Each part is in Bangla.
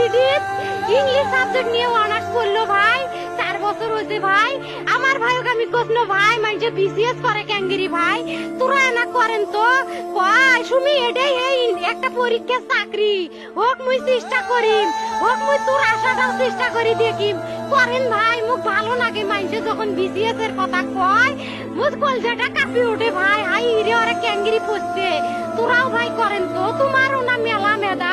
রুকিয়া ইংলিশ সাবজেক্ট নিয়ে অনার্স করল ভাই। চার বছর হয়েছে ভাই। আমার ভাইকে আমি কৃষ্ণ ভাই মানে বিসিএস করে ক্যাঙ্গিরি ভাই, তোরা এনা করেন তো? কয় সুমি, এটাই এই একটা পরীক্ষা চাকরি। হোক, মুই চেষ্টা করিম। হোক, মুই তোর আশাটাও চেষ্টা করি দেখিম। করেন ভাই, মুখ ভালো লাগে মাইনছে যখন বিসিএস এর কথা কয়। মুখ কলজাটা কাঁপি ওঠে ভাই। হাই রে, ওরা ক্যাঙ্গিরি পড়ছে। তোরাও ভাই করেন তো। তোমারও না মেলা মেদা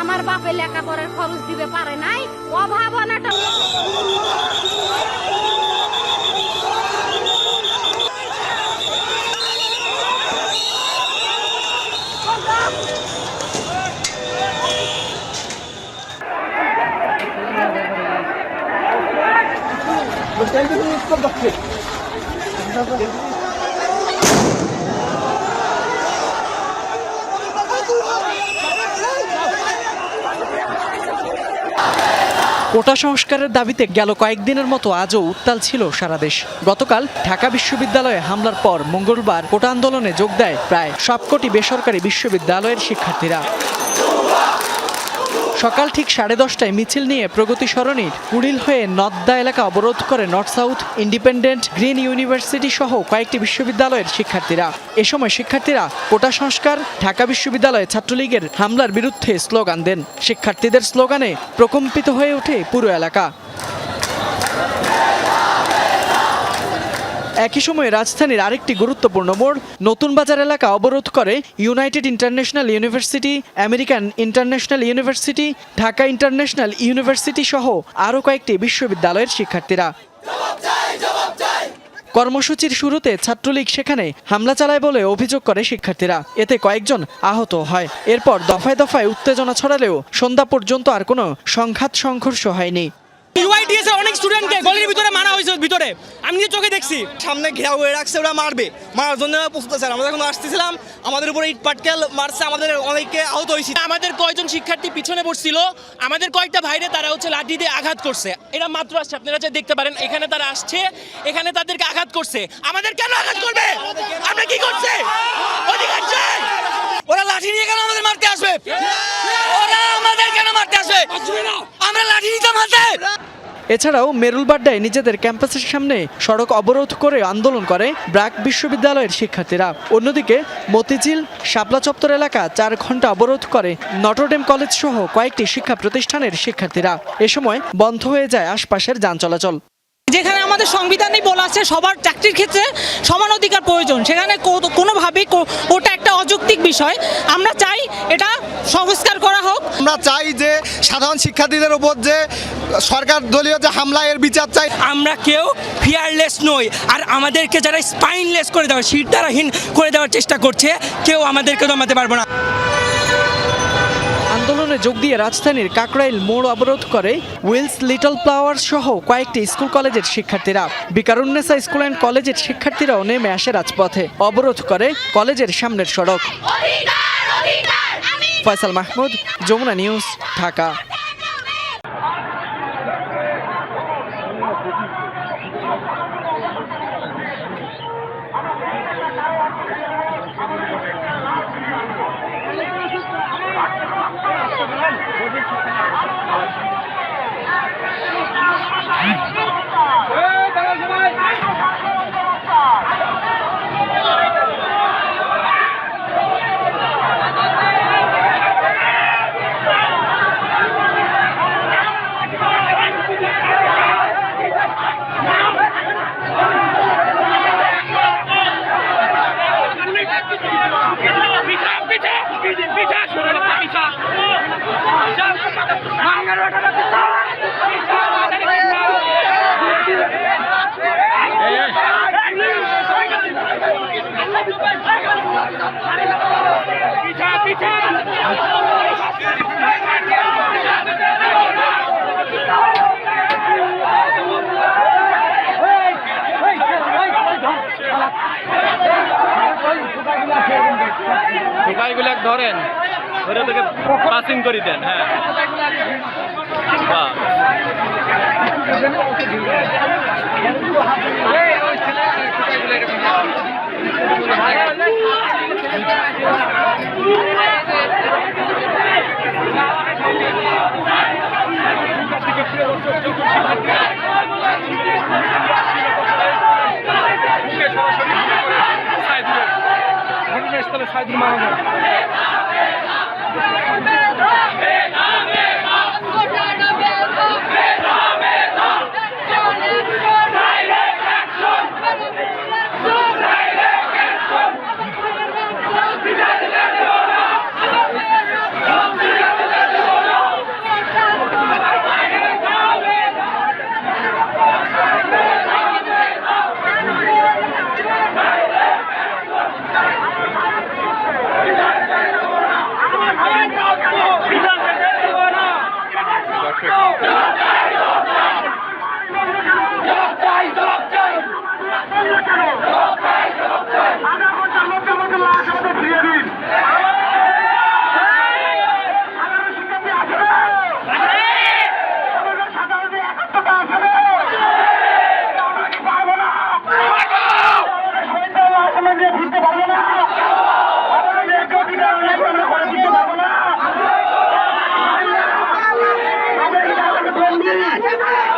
আমার বাপে লেখাপড়ার খরচ দিবে পারে নাই? অভাব অভাবনাটা কোটা সংস্কারের দাবিতে গেল কয়েকদিনের মতো আজও উত্তাল ছিল সারা দেশ। গতকাল ঢাকা বিশ্ববিদ্যালয়ে হামলার পর মঙ্গলবার কোটা আন্দোলনে যোগ দেয় প্রায় সবকটি বেসরকারি বিশ্ববিদ্যালয়ের শিক্ষার্থীরা। সকাল ঠিক সাড়ে দশটায় মিছিল নিয়ে প্রগতি সরণির কুড়িল হয়ে নদ্দা এলাকা অবরোধ করে North South Independent Green University সহ কয়েকটি বিশ্ববিদ্যালয়ের শিক্ষার্থীরা। এ সময় শিক্ষার্থীরা কোটা সংস্কার, ঢাকা বিশ্ববিদ্যালয়ে ছাত্রলীগের হামলার বিরুদ্ধে স্লোগান দেন। শিক্ষার্থীদের স্লোগানে প্রকম্পিত হয়ে ওঠে পুরো এলাকা। একই সময়ে রাজধানীর আরেকটি গুরুত্বপূর্ণ মোড়, নতুন বাজার এলাকা অবরোধ করে United International University American International University Dhaka International University সহ আরও কয়েকটি বিশ্ববিদ্যালয়ের শিক্ষার্থীরা। কর্মসূচির শুরুতে ছাত্রলীগ সেখানে হামলা চালায় বলে অভিযোগ করে শিক্ষার্থীরা। এতে কয়েকজন আহত হয়। এরপর দফায় দফায় উত্তেজনা ছড়ালেও সন্ধ্যা পর্যন্ত আর কোনো সংঘাত সংঘর্ষ হয়নি। এর অনেক স্টুডেন্টকে গলির ভিতরে মারা হয়েছে ভিতরে। আমি নিজে চোখে দেখছি। সামনে ঘেরাও হয়ে রাখছে ওরা মারবে। মারার জন্য প্রস্তুত আছে। আমরা যখন আসতেছিলাম আমাদের উপরে ইট পাটকেল মারছে আমাদের অনেকে আহত হয়েছি। আমাদের কয়জন শিক্ষার্থী পিছনে বসছিল আমাদের কয়েকটা ভাইরে তারা হচ্ছে লাঠি দিয়ে আঘাত করছে। এরা মাত্র আসছে আপনারা যে দেখতে পারেন এখানে তারা আসছে এখানে তাদেরকে আঘাত করছে। আমাদের কেন আঘাত করবে? আমরা কি করছে? অধিকার চাই। ওরা লাঠি নিয়ে কেন আমাদের মারতে আসবে? ওরা আমাদের কেন মারতে আসবে? আমরা লাঠি নিতাম হাতে। এছাড়াও মেরুলবাড্ডায় নিজেদের ক্যাম্পাসের সামনে সড়ক অবরোধ করে আন্দোলন করে ব্র্যাক বিশ্ববিদ্যালয়ের শিক্ষার্থীরা। অন্যদিকে মতিঝিল শাপলা চত্বর এলাকা চার ঘণ্টা অবরোধ করে নটরডেম কলেজ সহ কয়েকটি শিক্ষা প্রতিষ্ঠানের শিক্ষার্থীরা। এ সময় বন্ধ হয়ে যায় আশপাশের যান চলাচল। যেখানে আমাদের সংবিধানেই বলা আছে সবার চাকরির ক্ষেত্রে সমান অধিকার প্রয়োজন। সেখানে কোনোভাবেই ওটা একটা অযৌক্তিক বিষয়। আমরা চাই এটা সংস্কার করা হোক। আমরা চাই যে সাধারণ শিক্ষার্থীদের উপর যে সরকার দলীয় যে হামলা এর বিচার চাই। আমরা কেউ ফিয়ারলেস নই। আর আমাদেরকে যারা স্পাইনলেস করে দেওয়ার শিরদারাহীন করে দেওয়ার চেষ্টা করছে কেউ আমাদেরকে দমাতে পারব না। যোগ দিয়ে রাজধানীর কাকরাইল মোড় অবরোধ করে উইলস লিটল ফ্লাওয়ার সহ কয়েকটি স্কুল কলেজের শিক্ষার্থীরা। বিকারুন্নেসা স্কুল অ্যান্ড কলেজের শিক্ষার্থীরাও নেমে আসে রাজপথে, অবরোধ করে কলেজের সামনের সড়ক। Faisal Mahmud, Jamuna news, Dhaka. ঢোকাইগুলাক ধরেন ধরে থেকে পাসিং করে দেন হ্যাঁ সাইদুল মাহমুদ